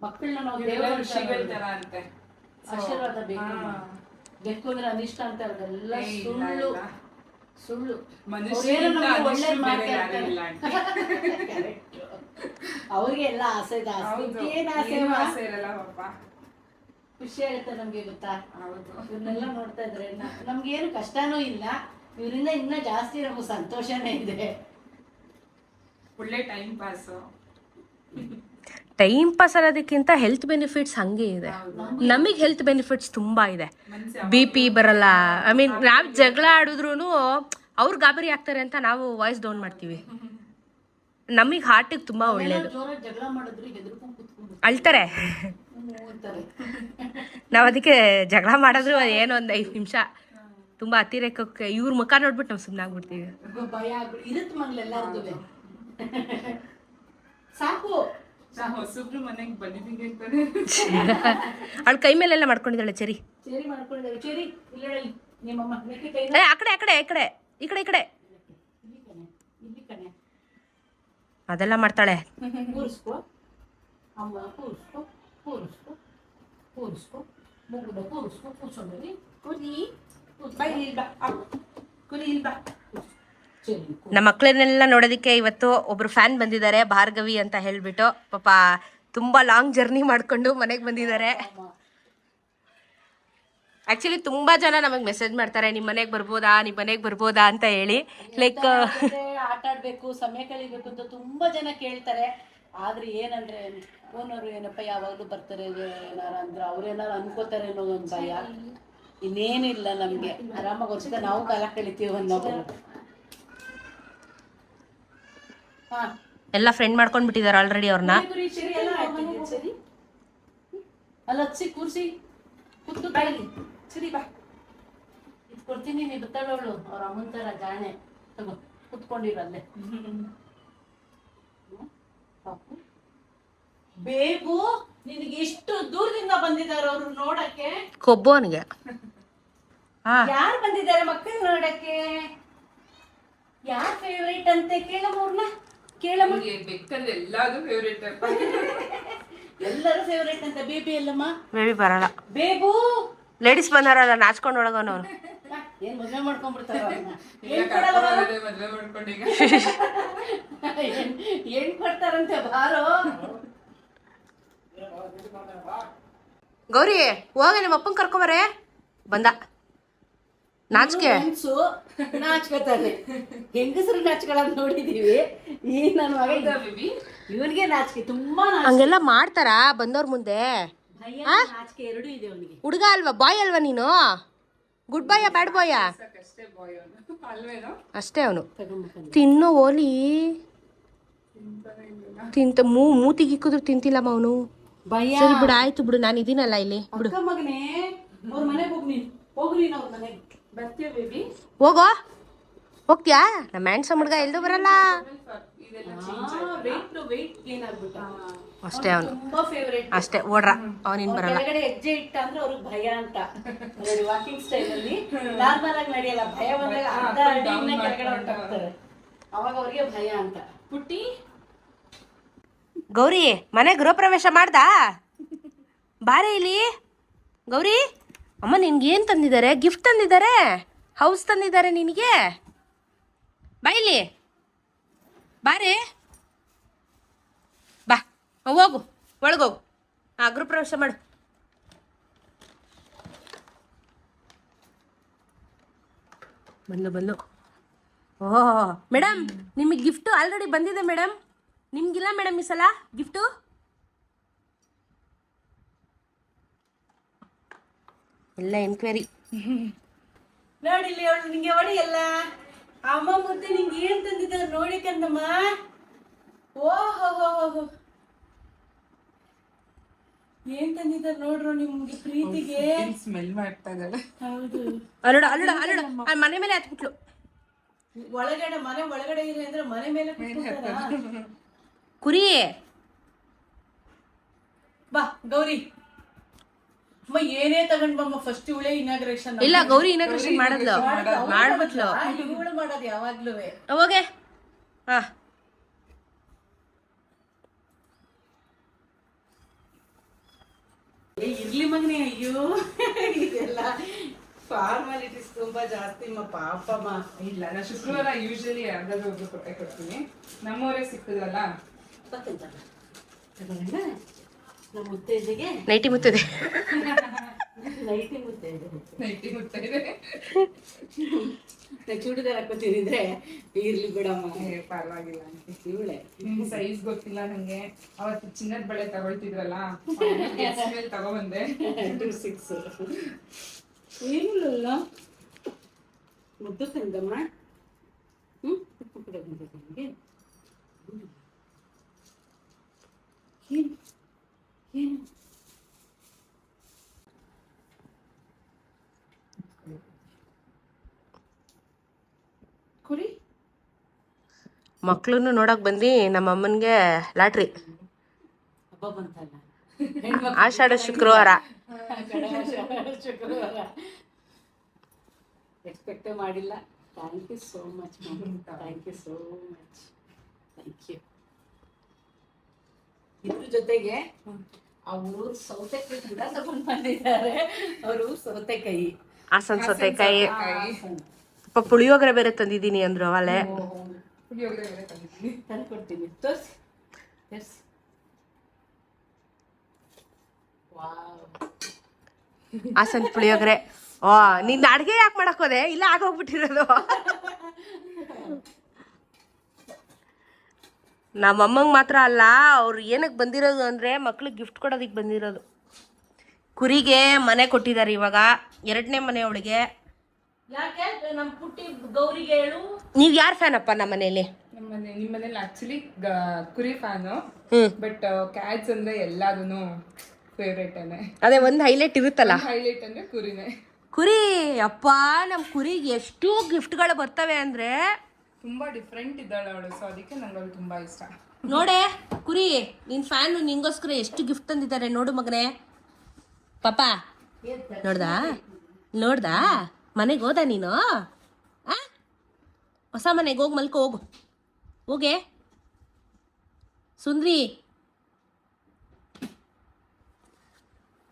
ಮಕ್ಕಳನ್ನ ನಾವು ದೇವರ ತರ ಅಂತೆ. ಆಶೀರ್ವಾದ ಬೇಕು. ಹಾ. ಬೆಕ್ಕು ಅಂದ್ರೆ ಅನಿಷ್ಟ ಅಂತ ಅದೆಲ್ಲ ಸುಳ್ಳು ಸುಳ್ಳು. ಒಳ್ಳೇದ್. ಅವ್ರಿಗೆ ಎಲ್ಲ ಆಸೆ ಇದೆ. ಏನ್ ಆಸೆ ಖುಷಿ ಆಗುತ್ತೆ ನಮ್ಗೆ ಗೊತ್ತಾ? ಇವ್ರನ್ನೆಲ್ಲ ನೋಡ್ತಾ ಇದ್ರೆ ನಮ್ಗೆ ಏನು ಕಷ್ಟನೂ ಇಲ್ಲ. ಇವರಿಂದ ಇನ್ನ ಜಾಸ್ತಿ ನಮ್ಗೆ ಸಂತೋಷನೇ ಇದೆ. ಒಳ್ಳೆ ಟೈಮ್ ಪಾಸ್ ಟೈಮ್ ಪಾಸ್ ಅನ್ನೋದಕ್ಕಿಂತ ಹೆಲ್ತ್ ಬೆನಿಫಿಟ್ಸ್ ಹಂಗೆ ಇದೆ. ನಮಗೆ ಹೆಲ್ತ್ ಬೆನಿಫಿಟ್ಸ್ ತುಂಬ ಇದೆ. ಬಿ ಪಿ ಬರಲ್ಲ. ಐ ಮೀನ್ ನಾವು ಜಗಳ ಆಡಿದ್ರು ಅವ್ರು ಗಾಬರಿ ಆಗ್ತಾರೆ ಅಂತ ನಾವು ವಾಯ್ಸ್ ಡೌನ್ ಮಾಡ್ತೀವಿ. ನಮಗೆ ಹಾರ್ಟಿಗೆ ತುಂಬಾ ಕುತ್ಕೊಂಡು ಅಳ್ತಾರೆ. ನಾವು ಅದಕ್ಕೆ ಜಗಳ ಮಾಡಿದ್ರು ಏನೋ ಒಂದು ಐದು ನಿಮಿಷ. ತುಂಬಾ ಅತಿರೇಕಕ್ಕೆ ಇವ್ರ ಮುಖ ನೋಡ್ಬಿಟ್ಟು ನಾವು ಸುಮ್ಮನೆ ಆಗ್ಬಿಡ್ತೀವಿ. ಸಾಕು. ಹೊಸಬ್ರು ಮನೆಗೆ ಬಂದಿದ್ದೀನಿ ಅಂತಾನೆ. ಅವಳ ಕೈ ಮೇಲೆಲ್ಲ ಮಾಡ್ಕೊಂಡಿದ್ದಾಳೆ ಚೆರಿ. ಚೇರಿ ಮಾಡ್ಕೊಂಡಿದ್ದೇವೆ ಚೇರಿ ಇಲ್ಲ ನಿಮ್ಮಮ್ಮ ಮೆಕ್ಕೆ ಕೈ ಏ ಆ ಕಡೆ ಆ ಕಡೆ ಈ ಕಡೆ ಈ ಕಡೆ ಈ ಕಡೆ. ಇಲ್ಲಿ ಕಣೆ ಇಲ್ಲಿ ಕಣೆ. ಅದೆಲ್ಲ ಮಾಡ್ತಾಳೆ. ಕೂರಿಸ್ಕೋ ಅಮ್ಮ ಕೂರಿಸ್ಕೋ ಕೂರಿಸ್ಕೋ ಕೂರಿಸ್ಕೊ ಮುಗುದ ಕೂರಿಸ್ಕೊ ಕುರಿ ಬಾ ಇಲ್ಲಿ ಕುರಿ ಇಲ್ಬಾ ನಮ್ಮ ಮಕ್ಕಳನ್ನೆಲ್ಲ ನೋಡೋದಕ್ಕೆ ಇವತ್ತು ಒಬ್ರು ಫ್ಯಾನ್ ಬಂದಿದ್ದಾರೆ ಭಾರ್ಗವಿ ಅಂತ ಹೇಳ್ಬಿಟ್ಟು. ಪಾಪ ತುಂಬಾ ಲಾಂಗ್ ಜರ್ನಿ ಮಾಡ್ಕೊಂಡು ಮನೆಗೆ ಬಂದಿದ್ದಾರೆ. ಆಕ್ಚುಲಿ ತುಂಬಾ ಜನ ನಮಗೆ ಮೆಸೇಜ್ ಮಾಡ್ತಾರೆ ನಿಮ್ಮ ಮನೆಗೆ ಬರ್ಬೋದಾ ನಿಮ್ಮ ಮನೆಗೆ ಬರ್ಬೋದಾ? ಅಂತ ಹೇಳಿ. ಲೈಕ್ ಆಟ ಆಡ್ಬೇಕು ಸಮಯ ಕಳಿಬೇಕು ಅಂತ ತುಂಬಾ ಜನ ಕೇಳ್ತಾರೆ. ಆದ್ರೆ ಏನಂದ್ರೆ ಓನರು ಏನಪ್ಪ ಯಾವಾಗಲೂ ಬರ್ತಾರೆ ಏನಾರ ಅಂದ್ರೆ ಅವ್ರೇನಾರು ಅನ್ಕೋತಾರೆ ಅನ್ನೋ ಒಂದು ಭಯ. ಇನ್ನೇನಿಲ್ಲ ನಮ್ಗೆ. ಆರಾಮಾಗಿ ನಾವು ಕಾಲ ಕಳಿತೀವಿ ಅನ್ನೋದು ಹಾ ಎಲ್ಲ ಫ್ರೆಂಡ್ ಮಾಡ್ಕೊಂಡ್ ಬಿಟ್ಟಿದ್ದಾರೆ ಆಲ್ರೆಡಿ ಅವ್ರನ್ನ ಕೊಡ್ತೀನಿ ನೀ ಬಿತ್ತಾಳವಳು ಅವ್ರ ಅಮ್ಮನ ಗಾಣೆ. ತಗೋ ಕುತ್ಕೊಂಡಿರಲ್ಲೇ ಬೇಬು ನಿನಗೆ ಎಷ್ಟು ದೂರದಿಂದ ಬಂದಿದ್ದಾರೆ ಅವರು ನೋಡಕ್ಕೆ? ಕೊಬ್ಬು ಅವನಿಗೆ. ಹಾ. ಯಾರು ಬಂದಿದ್ದಾರೆ ಮಕ್ಕಳು ನೋಡಕ್ಕೆ? ಯಾರ್ ಫೇವ್ರೇಟ್ ಅಂತೆ ಕೇಳಮ್ಮವ್ರನ್ನ ಕೇಳಮ್ಮ. ನಮ್ಗೆ ಬೆಕ್ಕಲ್ಲಿ ಎಲ್ಲಾದು ಫೇವ್ರೇಟ್ ಎಲ್ಲರೂ ಫೇವ್ರೇಟ್ ಅಂತ ಬೇಬಿ ಅಲ್ಲಮ್ಮ ಬೇಬಿ ಬರಲ್ಲ. ಬೇಬು? ಲೇಡೀಸ್ ಬಂದಾರಲ್ಲ ನಾಚ್ಕೊಂಡು ಒಳಗೋನವ್ರು ಅವನು. ಏನ್ ಮದ್ವೆ ಮಾಡ್ಕೊಂಡ್ಬಿಡ್ತಾರ ಈಗ ಕರ್ಕೊಂಡ್ ಮದ್ವೆ ಮಾಡ್ಕೊಂಡೀಗ ಏನ್ ಕೊಡ್ತಾರಂತೆ ಬಾರೋ. ಗೌರಿ ಹೋಗ ನಿಮ್ಮ ಅಪ್ಪನ್ ಕರ್ಕೊಂಬರೇ ಬಂದ. ನಾಚಿಕೆ. ಗಂಡ್ಸು ನಾಚ್ಕೋತಾನೆ ಹೆಂಗಸರು ನಾಚ್ಕೊಳ್ಳೋದು ನೋಡಿದೀವಿ. ಈ ನನ್ನ ಮಗ ಇವನಿಗೆ ನಾಚಿಕೆ ತುಂಬಾ ಹಂಗೆಲ್ಲ ಮಾಡ್ತಾರಾ ಬಂದವ್ರ ಮುಂದೆ? ಭಯ ನಾಚಿಕೆ ಎರಡೂ ಇದೆ ಅವನಿಗೆ. ಹುಡುಗ ಅಲ್ವಾ? ಬಾಯ್ ಅಲ್ವಾ ನೀನು? ಗುಡ್ ಬಾಯ ಬ್ಯಾಡ್ ಬಾಯ ಅಷ್ಟೇ ಅವನು. ತಿನ್ನೋ ಓಲಿ. ತಿಂತ ಮೂ ಮೂತಿಗೆ ಇಕ್ಕಿದ್ರು ತಿಂತಿಲ್ಲಮ್ಮ ಅವನು. ಭಯ. ಸರಿ ಬಿಡು ಆಯ್ತು ಬಿಡು ನಾನು ಇದೀನಲ್ಲ ಇಲ್ಲಿ. ಬಿಡು ಅಕ್ಕ ಮಗನೇ ಅವ್ರ ಮನೆಗೆ ಹೋಗ್ ನೀನ್. ಹೋಗು ನೀನ್ ಅವ್ರ ಮನೆಗೆ. ಹೋಗೋ. ಹೋಗ್ತೀಯಾ? ನಮ್ಮ ಹ್ಯಾಂಡ್ಸಮ್ ಹುಡುಗ ಎಲ್ಲೂ ಬರಲ್ಲ. ಅಷ್ಟೇ ಅವನು. ತುಂಬಾ ಫೇವ್ರೇಟ್ ಅಷ್ಟೇ ಓಡ್ರ. ಅವನಿನ್ ಬರಲ್ಲ. ಕೆಳಗಡೆ ಹೆಜ್ಜೆ ಇಟ್ಟ ಅಂದ್ರೆ ಅವ್ರಿಗೆ ಭಯ ಅಂತ. ವಾಕಿಂಗ್ ಸ್ಟೈಲ್ ಅಲ್ಲಿ. ನಾರ್ಮಲ್ ಆಗಿ ನಡೆಯಲ್ಲ. ಭಯ ಬಂದಾಗ ಅರ್ಧ ಅಡಿಯಿಂದ ಕೆಳಗಡೆ ಹೊರ್ಟೋಗ್ತಾರೆ. ಅವಾಗ ಅವ್ರಿಗೆ ಭಯ ಅಂತ. ಪುಟ್ಟಿ? ಗೌರಿ ಮನೆ ಗೃಹ ಪ್ರವೇಶ ಮಾಡ್ದಾ? ಬಾರೆ ಇಲ್ಲಿ? ಗೌರಿ? ಅಮ್ಮ, ನಿನ್ಗೆ ಏನು ತಂದಿದ್ದಾರೆ? ಗಿಫ್ಟ್ ತಂದಿದ್ದಾರೆ? ಹೌಸ್ ತಂದಿದ್ದಾರೆ ನಿನಗೆ? ಬೈಲಿ ಬಾರಿ ಬಾರೆ ಬಾ ಹೋಗು, ಒಳಗೋಗು. ಹಾಂ ಗೃಹಪ್ರವೇಶ ಮಾಡು. ಬಂದು ಬಂದು ಓಹ್ ಮೇಡಮ್ ನಿಮಗೆ ಗಿಫ್ಟು ಆಲ್ರೆಡಿ ಬಂದಿದೆ ಮೇಡಮ್ ನಿಮಗಿಲ್ಲ ಮೇಡಮ್ ಈ ಸಲ? ಗಿಫ್ಟು ಎಲ್ಲ ಎನ್ಕ್ವೈರಿ ನೋಡಿ ಇಲ್ಲಿ ಅವಳು ನಿಂಗೆ ಹೊಡಿ ಎಲ್ಲ ಅಮ್ಮ ಮುದ್ದೆ ನಿಂಗೆ ಏನ್ ತಂದಿದ್ದಾರೆ ನೋಡಿ ಕಂದಮ್ಮ. ಓಹೋ ಏನ್ ತಂದಿದ್ದಾರೆ ನೋಡ್ರು ನಿಮ್ಗೆ ಪ್ರೀತಿಗೆ? ಸ್ಮೆಲ್ ಮಾಡ್ತಾ ಇದ್ದಾಳೆ. ಹೌದು. ಅಲ್ಲಡ ಅಲ್ಲಡ ಅಲ್ಲಡ ಮನೆ ಮೇಲೆ ಹತ್ಬಿಟ್ಲು. ಒಳಗಡೆ ಮನೆ ಒಳಗಡೆ ಇರಿ ಅಂದ್ರೆ ಮನೆ ಮೇಲೆ ಕುರಿಯೇ ಕುರಿ. ಬಾ ಗೌರಿ. ಅಮ್ಮ ಏನೇ ತಗೊಂಡ್ ಬಮ್ಮ ಫಸ್ಟ್ ಇವಳೇ ಇನಾಗ್ರೇಷನ್ ಇಲ್ಲ ಗೌರಿ ಇನಾಗ್ರೇಷನ್ ಮಾಡದ್ಲು. ಮಾಡ್ಬಿಟ್ಲು. ಇವಳು ಮಾಡೋದು ಯಾವಾಗ್ಲೂ. ಹೋಗೆ. ಹಾ. ಏ ಇರ್ಲಿ ಮಗನೇ ಅಯ್ಯೋ. ಇದೆಲ್ಲ ಫಾರ್ಮಾಲಿಟೀಸ್ ತುಂಬಾ ಜಾಸ್ತಿ ಮ ಪಾಪಮ್ಮ ಇಲ್ಲ ನಾ ಶುಕ್ರವಾರ ಯೂಶಲಿ ಅರ್ಧ ಒಬ್ರು ಕೊಟ್ಟೆ ಕೊಡ್ತೀನಿ. ನಮ್ಮವರೇ ಸಿಕ್ಕದಲ್ಲ ಗೊತ್ತಂತಲ್ಲ ತಗೊಳ್ಳೋಣ ನಮ್ಮ ಮುತ್ತೈದೆಗೆ? ನೈಟಿ ಮುತ್ತದೆ. ನೈಟಿ ಮುತ್ತೈದೆ. ನೈಟಿ ಮುತ್ತೈದೆ. ಚೂಡಿದಾರ ಹಾಕೋತಿದ್ರೆ ಇರ್ಲಿ ಬಿಡಮ್ಮ. ಏ, ಪರವಾಗಿಲ್ಲ ಇವಳೆ. ಸೈಜ್ ಗೊತ್ತಿಲ್ಲ ನಂಗೆ. ಅವತ್ತು ಚಿನ್ನದ ಬಳೆ ತಗೊಳ್ತಿದ್ರಲ್ಲ ತಗೊಬಂದೆ. ಟು ಸಿಕ್ಸ್ ಏನಿಲ್ಲ ಮುದ್ದು ತಂದಮ್ಮ ಹ್ಞೂ ಬಂದಿದೆ ನಿಮಗೆ. ಏನು? ಏನು? ಕುರಿ? ಮಕ್ಳನ್ನು ನೋಡಕ್ ಬಂದು ನಮ್ಮ ಅಮ್ಮನ್ಗೆ ಲಾಟ್ರಿ. ಆಷಾಢ ಶುಕ್ರವಾರ. ಶುಕ್ರವಾರ. ಎಕ್ಸ್ಪೆಕ್ಟೇ ಮಾಡಿಲ್ಲ. Thank you so much thank you so much thank you ಇದ್ರ ಜೊತೆಗೆ ಅವರು ಸೌತೆಕಾಯಿ ಕೂಡ ತಗೊಂಡ್ ಬಂದಿದ್ದಾರೆ. ಅವರು ಸೌತೆಕಾಯಿ. ಹಾಸನ್ ಸೌತೆಕಾಯಿ. ಪುಳಿಯೋಗರೆ ಬೇರೆ ತಂದಿದ್ದೀನಿ ಅಂದ್ರು ಅವಳೆ. ಪುಳಿಯೋಗರೆ ಬೇರೆ ತಂದಿದ್ದೀನಿ. ತೋರ್ಸಿ. ತೋರ್ಸಿ. ಹಾಸನ್ ಪುಳಿಯೋಗರೆ. ಓ ನಿನ್ನ ಅಡ್ಗೆ ಯಾಕೆ ಮಾಡಕ್ ಹೋದೆ? ಇಲ್ಲ ಆಗೋಗ್ಬಿಟ್ಟಿರೋದು. ನಮ್ಮ ಅಮ್ಮಂಗೆ ಮಾತ್ರ ಅಲ್ಲ ಅವ್ರು ಏನಕ್ಕೆ ಬಂದಿರೋದು ಅಂದರೆ ಮಕ್ಳಿಗೆ ಗಿಫ್ಟ್ ಕೊಡೋದಕ್ಕೆ ಬಂದಿರೋದು. ಕುರಿಗೆ ಮನೆ ಕೊಟ್ಟಿದ್ದಾರೆ ಇವಾಗ ಎರಡನೇ ಮನೆ ಅವಳಿಗೆ. ಯಾಕೆ? ನಮ್ಮ ಪುಟ್ಟಿ ಗೌರಿಗೆ ಹೇಳು. ನೀವು ಯಾರು ಫ್ಯಾನಪ್ಪ ನಮ್ಮ ಮನೇಲಿ ನಿಮ್ಮ ಮನೇಲಿ ಆಕ್ಚುಲಿ ಕುರಿ ಫ್ಯಾನು. ಬಟ್ ಕ್ಯಾಟ್ಸ್ ಅಂದ್ರೆ ಎಲ್ಲಾದೂ ಫೇವ್ರೇಟ್ ಅದೇ ಒಂದು ಹೈಲೈಟ್ ಇರುತ್ತಲ್ಲ? ಹೈಲೈಟ್ ಅಂದ್ರೆ ಕುರಿನೇ. ಕುರಿ ಅಪ್ಪ ನಮ್ಮ ಕುರಿಗೆ ಎಷ್ಟು ಗಿಫ್ಟ್ಗಳು ಬರ್ತವೆ ಅಂದರೆ ತುಂಬಾ ಡಿಫ್ರೆಂಟ್ ಇದ್ದಾಳೆ ಅವಳು. ಸೊ ಅದಕ್ಕೆ ನಂಗೆ ಅವಳು ತುಂಬಾ ಇಷ್ಟ. ನೋಡೆ, ಕುರಿ, ನಿನ್ ಫ್ಯಾನ್ ನಿಂಗೋಸ್ಕರ ಎಷ್ಟು ಗಿಫ್ಟ್ ತಂದಿದ್ದಾರೆ ನೋಡು ಮಗನೇ. ಪಾಪ, ನೋಡ್ದಾ? ನೋಡ್ದಾ? ಮನೆಗೆ ಹೋದ ನೀನು? ಆ? ಹೊಸ ಮನೆಗೆ ಹೋಗಿ ಮಲ್ಕೋ, ಹೋಗು. ಹೋಗೆ. ಸುಂದ್ರಿ.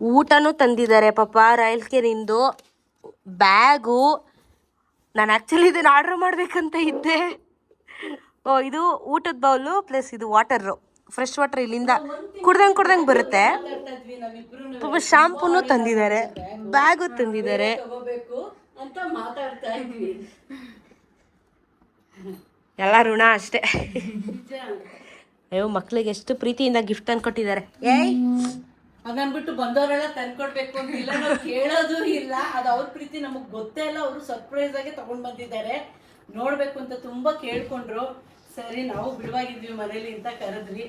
ಊಟನೂ ತಂದಿದ್ದಾರೆ ಪಾಪ ರಾಯಲ್ ಕೇರಿಂದು ಬ್ಯಾಗು. ನಾನು ಆ್ಯಕ್ಚುಲಿ ಇದನ್ನು ಆರ್ಡ್ರ್ ಮಾಡಬೇಕಂತ ಇದ್ದೆ. ಓ, ಇದು ಊಟದ ಬೌಲು ಪ್ಲಸ್ ಇದು ವಾಟರು ಫ್ರೆಶ್ ವಾಟರ್ ಇಲ್ಲಿಂದ ಕುಡ್ದಂಗೆ ಕುಡ್ದಂಗೆ ಬರುತ್ತೆ. ಪಾಪ ಶಾಂಪೂನು ತಂದಿದ್ದಾರೆ. ಬ್ಯಾಗು ತಂದಿದ್ದಾರೆ. ಎಲ್ಲ ಋಣ ಅಷ್ಟೇ. ಅಯ್ಯೋ, ಮಕ್ಳಿಗೆ ಎಷ್ಟು ಪ್ರೀತಿಯಿಂದ ಗಿಫ್ಟ್ ತಂದು ಕೊಟ್ಟಿದ್ದಾರೆ. ಏಯ್! ಹಂಗನ್ಬಿಟ್ಟು ಬಂದವರೆಲ್ಲ ತಂದ್ಕೊಡ್ಬೇಕು ಅಂತಿಲ್ಲ ನಾವು ಕೇಳೋದು ಇಲ್ಲ. ಅದು ಅವ್ರ ಪ್ರೀತಿ, ನಮಗ್ ಗೊತ್ತೇ ಇಲ್ಲ. ಅವರು ಸರ್ಪ್ರೈಸ್ ಆಗಿ ತಗೊಂಡ್ ಬಂದಿದ್ದಾರೆ. ನೋಡ್ಬೇಕು ಅಂತ ತುಂಬಾ ಕೇಳ್ಕೊಂಡ್ರು. ಸರಿ, ನಾವು ಬಿಡುವಾಗಿದ್ವಿ ಮನೇಲಿ ಅಂತ ಕರೆದ್ರಿ.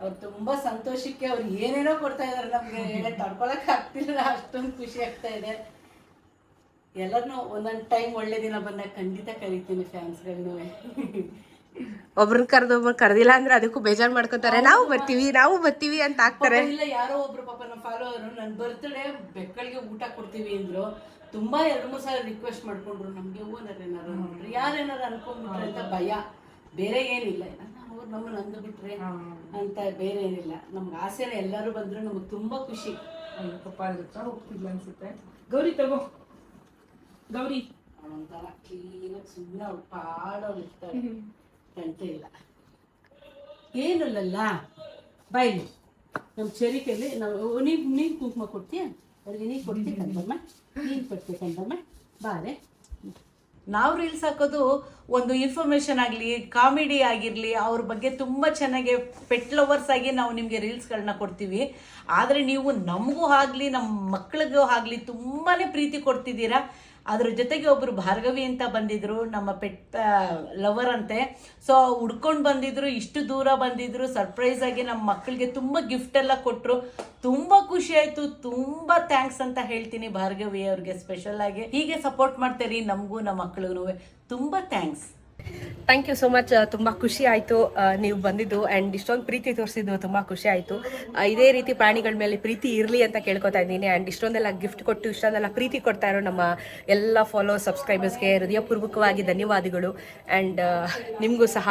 ಅವ್ರು ತುಂಬಾ ಸಂತೋಷಕ್ಕೆ ಅವ್ರು ಏನೇನೋ ಕೊಡ್ತಾ ಇದಾರೆ ನಮ್ಗೆ. ಹೇಳಿ ತಡ್ಕೊಳಕ್ ಆಗ್ತಿಲ್ಲ. ಅಷ್ಟೊಂದು ಖುಷಿ ಆಗ್ತಾ ಇದೆ. ಎಲ್ಲರನ್ನೂ ಒಂದೊಂದು ಟೈಮ್ ಒಳ್ಳೆ ದಿನ ಬಂದಾಗ ಖಂಡಿತ ಕರಿತೀನಿ ಫ್ಯಾನ್ಸ್ಗಳನ್ನೂ ಒಬ್ರನ್ನ ಕರೆದು ಒಬ್ರು ಕರೆದಿಲ್ಲ ಅಂದ್ರೆ ಅದಕ್ಕೂ ಬೇಜಾರ್ ಮಾಡ್ಕೊತಾರೆ. ನಾವು ಬರ್ತೀವಿ ನಾವು ಬರ್ತೀವಿ ಅಂತ ಆಗ್ತಾರೆ. ಇಲ್ಲ ಯಾರೋ ಒಬ್ರು ಪಾಪ ನಮ್ಮ ಫಾಲೋವರ್ ನನ್ನ ಬರ್ತ್ಡೇ ಬೆಕ್ಕಳಿಗೆ ಊಟ ಕೊಡ್ತೀವಿ ಅಂದ್ರು ತುಂಬಾ ಎರಡು ಮೂರು ಸಲ ರಿಕ್ವೆಸ್ಟ್ ಮಾಡ್ಕೊಂಡ್ರು. ನಮ್ಗೆ ಓನರ್ ಏನಾರು ನೋಡ್ರಿ ಯಾರೇನಾರು ಅನ್ಕೊಂಡ್ಬಿಟ್ರೆ ಅಂತ ಭಯ. ಬೇರೆ ಏನಿಲ್ಲ. ಅವ್ರು ನಮ್ಮನ್ನ ಅಂದ್ಬಿಟ್ರೆ ಅಂತ ಬೇರೆ ಏನಿಲ್ಲ. ನಮ್ಗೆ ಆಸೆನ ಎಲ್ಲರೂ ಬಂದ್ರು ನಮಗೆ ತುಂಬಾ ಖುಷಿ. ಪಪ್ಪ ಹೋಗ್ತಿಲ್ಲ ಅನ್ಸುತ್ತೆ. ಗೌರಿ ತಗೋ. ಗೌರಿ. ಒಂಥರ ಕ್ಲೀನಾಗಿ ಸುಮ್ಮನೆ ಅವ್ರು ಪಾಡೋರು ಇರ್ತಾಳೆ ಕಂಟೆ ಇಲ್ಲ ಏನಿಲ್ಲಲ್ಲ? ಬೈಲಿ. ನಮ್ಮ ಚರಿಕೆಯಲ್ಲಿ ನಾವು ನೀನು ನೀನು ಕುಂಕುಮ ಕೊಡ್ತೀಯ? ಅವ್ರಿಗೆ ನೀನು ಕೊಡ್ತೀನಿ ಕಂದಮ್ಮ ನೀನು ಕೊಡ್ತೀವಿ ಕಂದಮ್ಮ ಬಾರೆ. ನಾವು ರೀಲ್ಸ್ ಹಾಕೋದು ಒಂದು ಇನ್ಫಾರ್ಮೇಷನ್ ಆಗಲಿ ಕಾಮಿಡಿ ಆಗಿರಲಿ ಅವ್ರ ಬಗ್ಗೆ ತುಂಬ ಚೆನ್ನಾಗಿ ಪೆಟ್ ಲವರ್ಸ್ ಆಗಿ ನಾವು ನಿಮಗೆ ರೀಲ್ಸ್ಗಳನ್ನ ಕೊಡ್ತೀವಿ. ಆದರೆ ನೀವು ನಮಗೂ ಆಗಲಿ ನಮ್ಮ ಮಕ್ಕಳಿಗೂ ಆಗಲಿ ತುಂಬಾ ಪ್ರೀತಿ ಕೊಡ್ತಿದ್ದೀರಾ? ಅದ್ರ ಜೊತೆಗೆ ಒಬ್ಬರು ಭಾರ್ಗವಿ ಅಂತ ಬಂದಿದ್ರು, ನಮ್ಮ ಪೆಟ್ ಲವರ್ ಅಂತೆ. ಸೊ ಹುಡ್ಕೊಂಡು ಬಂದಿದ್ರು, ಇಷ್ಟು ದೂರ ಬಂದಿದ್ರು ಸರ್ಪ್ರೈಸ್ ಆಗಿ ನಮ್ಮ ಮಕ್ಕಳಿಗೆ ತುಂಬ ಗಿಫ್ಟ್ ಎಲ್ಲ ಕೊಟ್ಟರು ತುಂಬ ಖುಷಿ ಆಯ್ತು, ತುಂಬ ಥ್ಯಾಂಕ್ಸ್ ಅಂತ ಹೇಳ್ತೀನಿ ಭಾರ್ಗವಿ ಅವ್ರಿಗೆ ಸ್ಪೆಷಲ್ ಆಗಿ. ಹೀಗೆ ಸಪೋರ್ಟ್ ಮಾಡ್ತೀರಿ ನಮಗೂ, ನಮ್ಮ ಮಕ್ಳಿಗೂ ತುಂಬ thanks thank you so much ತುಂಬ ಖುಷಿ ಆಯಿತು ನೀವು ಬಂದಿದ್ದು ಆ್ಯಂಡ್ ಇಷ್ಟೊಂದು ಪ್ರೀತಿ ತೋರಿಸಿದ್ದು ತುಂಬ ಖುಷಿ ಆಯಿತು. ಇದೇ ರೀತಿ ಪ್ರಾಣಿಗಳ ಮೇಲೆ ಪ್ರೀತಿ ಇರಲಿ ಅಂತ ಕೇಳ್ಕೊತಾ ಇದ್ದೀನಿ ಆ್ಯಂಡ್ ಇಷ್ಟೊಂದೆಲ್ಲ ಗಿಫ್ಟ್ ಕೊಟ್ಟು, ಇಷ್ಟೊಂದೆಲ್ಲ ಪ್ರೀತಿ ಕೊಡ್ತಾ ಇರೋ ನಮ್ಮ ಎಲ್ಲ ಫಾಲೋ ಸಬ್ಸ್ಕ್ರೈಬರ್ಸ್ಗೆ ಹೃದಯಪೂರ್ವಕವಾಗಿ ಧನ್ಯವಾದಗಳು ಆ್ಯಂಡ್ ನಿಮಗೂ ಸಹ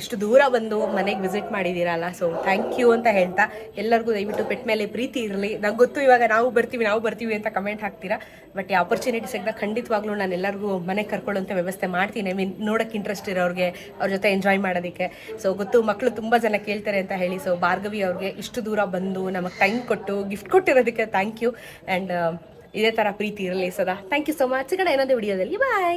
ಇಷ್ಟು ದೂರ ಬಂದು ಮನೆಗೆ ವಿಸಿಟ್ ಮಾಡಿದ್ದೀರಲ್ಲ ಸೊ ಥ್ಯಾಂಕ್ ಯು ಅಂತ ಹೇಳ್ತಾ ಎಲ್ಲರಿಗೂ ದಯವಿಟ್ಟು ಪೆಟ್ ಮೇಲೆ ಪ್ರೀತಿ ಇರಲಿ. ನಂಗೆ ಗೊತ್ತು ಇವಾಗ ನಾವು ಬರ್ತೀವಿ ನಾವು ಬರ್ತೀವಿ ಅಂತ ಕಮೆಂಟ್ ಹಾಕ್ತೀರಾ ಬಟ್ ಈ ಆಪರ್ಚುನಿಟಿ ಸಿಗ್ದಾಗ ಖಂಡಿತವಾಗ್ಲೂ ನಾನು ಎಲ್ಲರಿಗೂ ಮನೆಗೆ ಕರ್ಕೊಳ್ಳೋಂಥ ವ್ಯವಸ್ಥೆ ಮಾಡ್ತೀನಿ. ಮೀನ್ ನೋಡೋಕ್ಕೆ ಇಂಟ್ರೆಸ್ಟ್ ಇರೋರಿಗೆ ಅವ್ರ ಜೊತೆ ಎಂಜಾಯ್ ಮಾಡೋದಕ್ಕೆ. ಸೊ ಗೊತ್ತು ಮಕ್ಕಳು ತುಂಬ ಜನ ಕೇಳ್ತಾರೆ ಅಂತ ಹೇಳಿ. ಸೊ ಭಾರ್ಗವಿ ಅವ್ರಿಗೆ ಇಷ್ಟು ದೂರ ಬಂದು ನಮಗೆ ಟೈಮ್ ಕೊಟ್ಟು ಗಿಫ್ಟ್ ಕೊಟ್ಟಿರೋದಕ್ಕೆ ಥ್ಯಾಂಕ್ ಯು ಆ್ಯಂಡ್ ಇದೇ ಥರ ಪ್ರೀತಿ ಇರಲಿ ಸದಾ. ಥ್ಯಾಂಕ್ ಯು ಸೊ ಮಚ್ ಕಡೆ ಇನ್ನೊಂದು ವಿಡಿಯೋದಲ್ಲಿ ಬಾಯ್